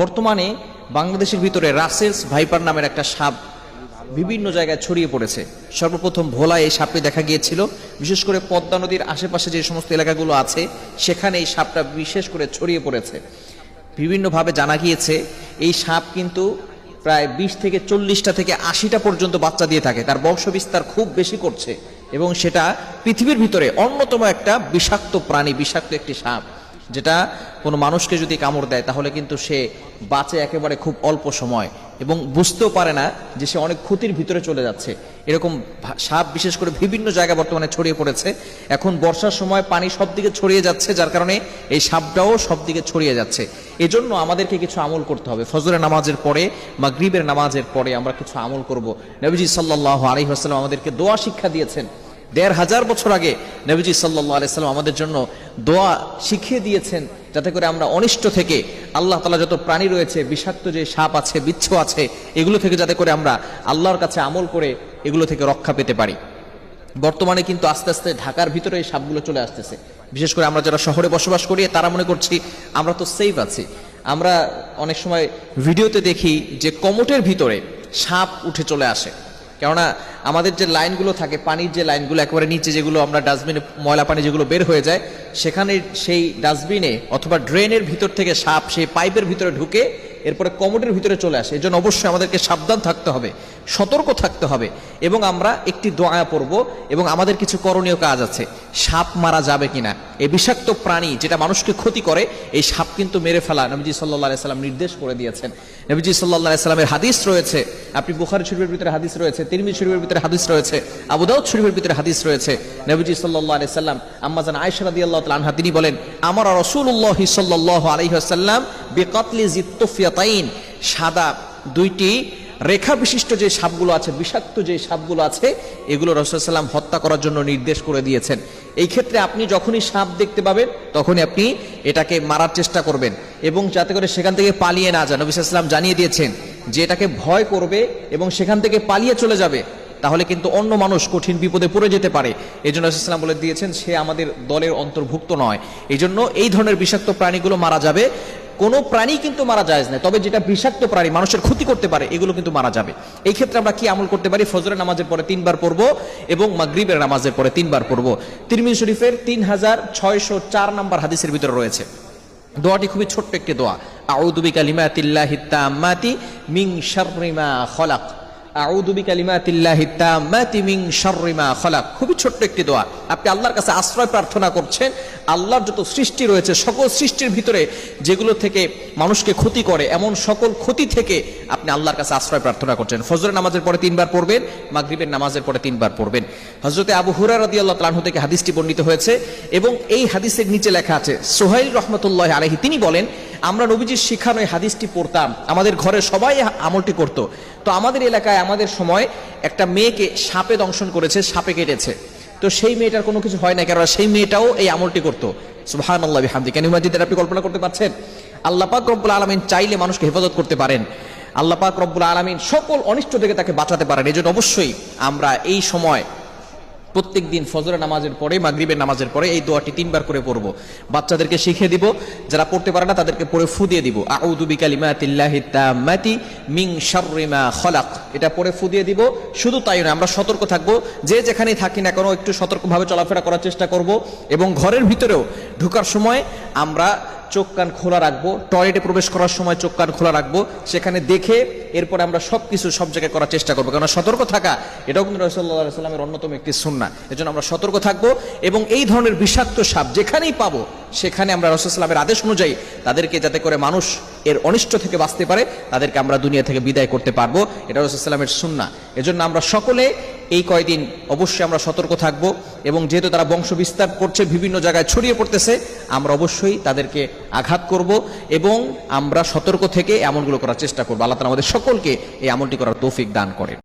বর্তমানে বাংলাদেশের ভিতরে রাসেলস ভাইপার নামের একটা সাপ বিভিন্ন জায়গায় ছড়িয়ে পড়েছে। সর্বপ্রথম ভোলায় এই সাপটি দেখা গিয়েছিল। বিশেষ করে পদ্মা নদীর আশেপাশে যে সমস্ত এলাকাগুলো আছে, সেখানে এই সাপটা বিশেষ করে ছড়িয়ে পড়েছে। বিভিন্নভাবে জানা গিয়েছে, এই সাপ কিন্তু প্রায় বিশ থেকে চল্লিশটা থেকে আশিটা পর্যন্ত বাচ্চা দিয়ে থাকে। তার বংশবিস্তার খুব বেশি করছে এবং সেটা পৃথিবীর ভিতরে অন্যতম একটা বিষাক্ত প্রাণী, বিষাক্ত একটি সাপ। যেটা কোনো মানুষকে যদি কামড় দেয়, তাহলে কিন্তু সে বাঁচে একেবারে খুব অল্প সময় এবং বুঝতেও পারে না যে সে অনেক ক্ষতির ভিতরে চলে যাচ্ছে। এরকম সাপ বিশেষ করে বিভিন্ন জায়গায় বর্তমানে ছড়িয়ে পড়েছে। এখন বর্ষার সময় পানি সব দিকে ছড়িয়ে যাচ্ছে, যার কারণে এই সাপটাও সব দিকে ছড়িয়ে যাচ্ছে। এজন্য আমাদেরকে কিছু আমল করতে হবে। ফজরের নামাজের পরে বা গ্রিবের নামাজের পরে আমরা কিছু আমল করব। নবীজি সাল্লাহ আলী আসসালাম আমাদেরকে দোয়া শিক্ষা দিয়েছেন। দেড় হাজার বছর আগে নবীজি সাল্লাহ আলাইসাল্লাম আমাদের জন্য দোয়া শিখিয়ে দিয়েছেন, যাতে করে আমরা অনিষ্ট থেকে আল্লাহ তালা যত প্রাণী রয়েছে, বিষাক্ত যে সাপ আছে, বিচ্ছু আছে, এগুলো থেকে যাতে করে আমরা আল্লাহর কাছে আমল করে এগুলো থেকে রক্ষা পেতে পারি। বর্তমানে কিন্তু আস্তে আস্তে ঢাকার ভিতরে এই সাপগুলো চলে আসতেছে। বিশেষ করে আমরা যারা শহরে বসবাস করি, তারা মনে করছি আমরা তো সেফ আছি। আমরা অনেক সময় ভিডিওতে দেখি যে কমোটের ভিতরে সাপ উঠে চলে আসে। কেননা আমাদের যে লাইনগুলো থাকে, পানির যে লাইনগুলো, একেবারে নিচে যেগুলো আমরা ডাস্টবিনে, ময়লা পানি যেগুলো বের হয়ে যায়, সেখানে সেই ডাস্টবিনে অথবা ড্রেনের ভিতর থেকে সাপ, সেই পাইপের ভিতরে ঢুকে এরপরে কমোডের ভিতরে চলে আসে। এজন্য অবশ্যই আমাদেরকে সাবধান থাকতে হবে, সতর্ক থাকতে হবে এবং আমরা একটি দোয়া পড়ব এবং আমাদের কিছু করণীয় কাজ আছে। সাপ মারা যাবে কিনা? এই বিষাক্ত প্রাণী যেটা মানুষকে ক্ষতি করে, এই সাপ কিন্তু মেরে ফেলা। নবীজি সাল্লাহ সাল্লাম নির্দেশ করে দিয়েছেন। নবীজি সাল্লাহ সাল্লামের হাদিস রয়েছে। আপনি বুখারি শরীফের ভিতরে হাদিস রয়েছে তিরমি শরীফের ভিতরে হাদিস রয়েছে আবুদাউদ শরীফের ভিতরে হাদিস রয়েছে। নবীজি সাল্লাহ আলি সাল্লাম আম্মাজান আয়সা রাদি আল্লাহ আনহা, তিনি বলেন, আমার রসুল্লাহ সাল্লাহ আলহিহাসাল্লাম বেকতলি জিত্তফিয়াতাইন সাদা দুইটি রেখা বিশিষ্ট যে সাপগুলো আছে, বিষাক্ত যে সাপগুলো আছে, এগুলো রসুলাম হত্যা করার জন্য নির্দেশ করে দিয়েছেন। এই ক্ষেত্রে আপনি যখনই সাপ দেখতে পাবেন, তখনই আপনি এটাকে মারার চেষ্টা করবেন এবং যাতে করে সেখান থেকে পালিয়ে না যান। নবিসাম জানিয়ে দিয়েছেন যে এটাকে ভয় করবে এবং সেখান থেকে পালিয়ে চলে যাবে, তাহলে কিন্তু অন্য মানুষ কঠিন বিপদে পড়ে যেতে পারে। এই জন্য ইসলাম বলে দিয়েছেন, সে আমাদের দলের অন্তর্ভুক্ত নয়। এই জন্য এই ধরনের বিষাক্ত প্রাণীগুলো মারা যাবে কোনো প্রাণী কিন্তু মারা যায় না, তবে যেটা বিষাক্ত প্রাণী, মানুষের ক্ষতি করতে পারে, এগুলো কিন্তু মারা যাবে। এই ক্ষেত্রে আমরা কি আমল করতে পারি? ফজরের নামাজের পরে তিনবার পড়ব এবং মাগরিবের নামাজের পরে তিনবার পড়ব। তিরমিন শরীফের তিন হাজার ছয়শো চার নম্বর হাদিসের ভিতরে রয়েছে। দোয়াটি খুবই ছোট্ট একটি দোয়া। আউদুবিকা বিকালিমাতিল্লাহি তাম্মাতি মিং শাররি মা খলাক। আউযু বিকালিমাতিল্লাহি তাম্মাতি মিন শাররি মা খলাক। খুবই ছোট্ট একটি দোয়া। আপনি আল্লাহর কাছে আশ্রয় প্রার্থনা করছেন, আল্লাহর যত সৃষ্টি রয়েছে, সকল সৃষ্টির ভিতরে যেগুলো থেকে মানুষকে ক্ষতি করে, এমন সকল ক্ষতি থেকে আপনি আল্লাহর কাছে আশ্রয় প্রার্থনা করছেন। ফজরের নামাজের পরে তিনবার পড়বেন, মাগরিবের নামাজের পরে তিনবার পড়বেন। হজরতে আবু হুরা রাদি আল্লাহ তালাহু থেকে হাদিসটি বর্ণিত হয়েছে এবং এই হাদিসের নিচে লেখা আছে, সোহাইল রহমতুল্লাহ আলহি তিনি বলেন আমরা নবীজির শিখানো হাদিসটি পড়তাম। আমাদের ঘরে সবাই আমলটি করত। তো আমাদের এলাকায় আমাদের সময় একটা মেয়েকে সাপে দংশন করেছে, সাপে কেটেছে। তো সেই মেয়েটার কোনো কিছু হয় না কারণ সেই মেয়েটাও এই আমলটি করতো। সুহান আল্লাহ হামদি কেন মাজিদের আপনি কল্পনা করতে পারছেন? আল্লাহ পাক রব্বুল আলমিন চাইলে মানুষকে হেফাজত করতে পারেন। আল্লাহ পাক রব্বুল আলমিন সকল অনিষ্ট থেকে তাকে বাঁচাতে পারেন। এই অবশ্যই আমরা এই সময় প্রত্যেক দিন ফজরের নামাজের পরে, মাগরিবের নামাজের পরে এই দোয়াটি তিনবার করে পড়ব। বাচ্চাদেরকে শিখিয়ে দিব, যারা পড়তে পারে না তাদেরকে পড়ে ফু দিয়ে দিব। আউযু বিকালিমাতিল্লাহি তাম্মাতি শাররি মা খলাক। এটা পড়ে ফু দিয়ে দিব, শুধু তাই নয়, আমরা সতর্ক থাকব, যে যেখানেই থাকি না কেন একটু সতর্কভাবে চলাফেরা করার চেষ্টা করব, এবং ঘরের ভিতরেও ঢোকার সময় আমরা চোখ কান খোলা রাখব, টয়লেটে প্রবেশ করার সময় চোখ কান খোলা রাখব, সেখানে দেখে এরপরে আমরা সব কিছু সব জায়গায় করার চেষ্টা করব। কারণ সতর্ক থাকা, এটাও কিন্তু রসল্লা সাল্লামের অন্যতম একটি সুন্না। এজন্য আমরা সতর্ক থাকব এবং এই ধরনের বিষাক্ত সাপ যেখানেই পাবো, সেখানে আমরা রসুলামের আদেশ অনুযায়ী তাদেরকে যাতে করে মানুষ এর অনিষ্ট থেকে বাঁচতে পারে, তাদেরকে আমরা দুনিয়া থেকে বিদায় করতে পারব। এটা রসুলামের সুন্না এজন্য আমরা সকলে এই কয়দিন অবশ্যই আমরা সতর্ক থাকব এবং যেহেতু তারা বংশ বিস্তার করছে, বিভিন্ন জায়গায় ছড়িয়ে পড়তেছে, আমরা অবশ্যই তাদেরকে আঘাত করব এবং আমরা সতর্ক থেকে এমনগুলো করার চেষ্টা করব। আল্লাহ তালা আমাদের সকলকে এই আমলটি করার তৌফিক দান করেন।